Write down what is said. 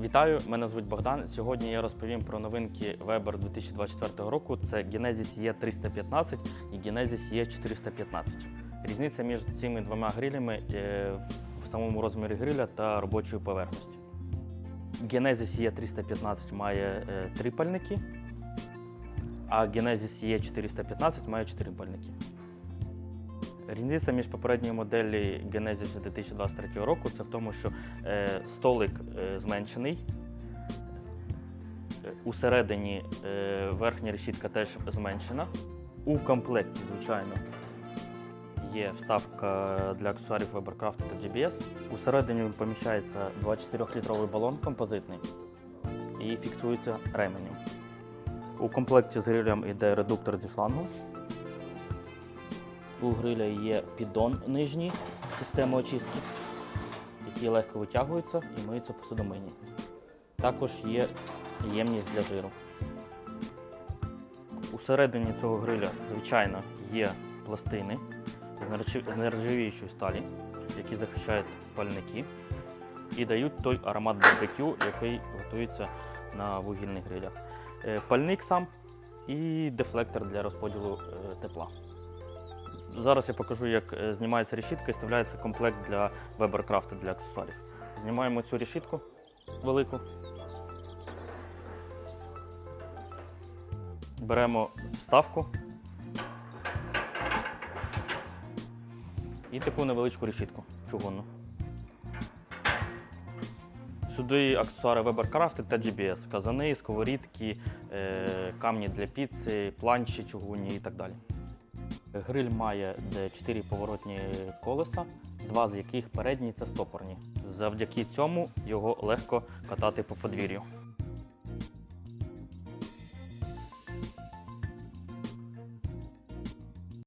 Вітаю, мене звуть Богдан. Сьогодні я розповім про новинки Weber 2024 року. Це Genesis E315 і Genesis E415. Різниця між цими двома грилями е, в самому розмірі гриля та робочої поверхності. Genesis E315 має е, три пальники, а Genesis E415 має чотири пальники. Різниця між попередньою моделі Genesis 2023 року це в тому, що е, столик е, зменшений. Е, Усередині верхня решітка теж зменшена. У комплекті, звичайно, є вставка для аксесуарів Webercraft та GBS. Усередині поміщається 24-літровий балон композитний і фіксується ременем. У комплекті з грилем йде редуктор зі шлангу. У гриля є піддон нижній системи очистки, який легко витягується і миється в посудомийні. Також є ємність для жиру. Усередині цього гриля, звичайно, є пластини з нержаві- нержавіючої сталі, які захищають пальники і дають той аромат барбекю, який готується на вугільних грилях. Е, Пальник сам і дефлектор для розподілу е, тепла. Зараз я покажу, як е, знімається решітка і вставляється комплект для Webercraft для аксесуарів. Знімаємо цю решітку велику. Беремо вставку і таку невеличку решітку чугунну. Сюди аксесуари Webercraft та GBS, казани, сковорідки, е, камні для піци, планчі чугунні і так далі. Гриль має 4 поворотні колеса, два з яких передні це стопорні. Завдяки цьому його легко катати по подвір'ю.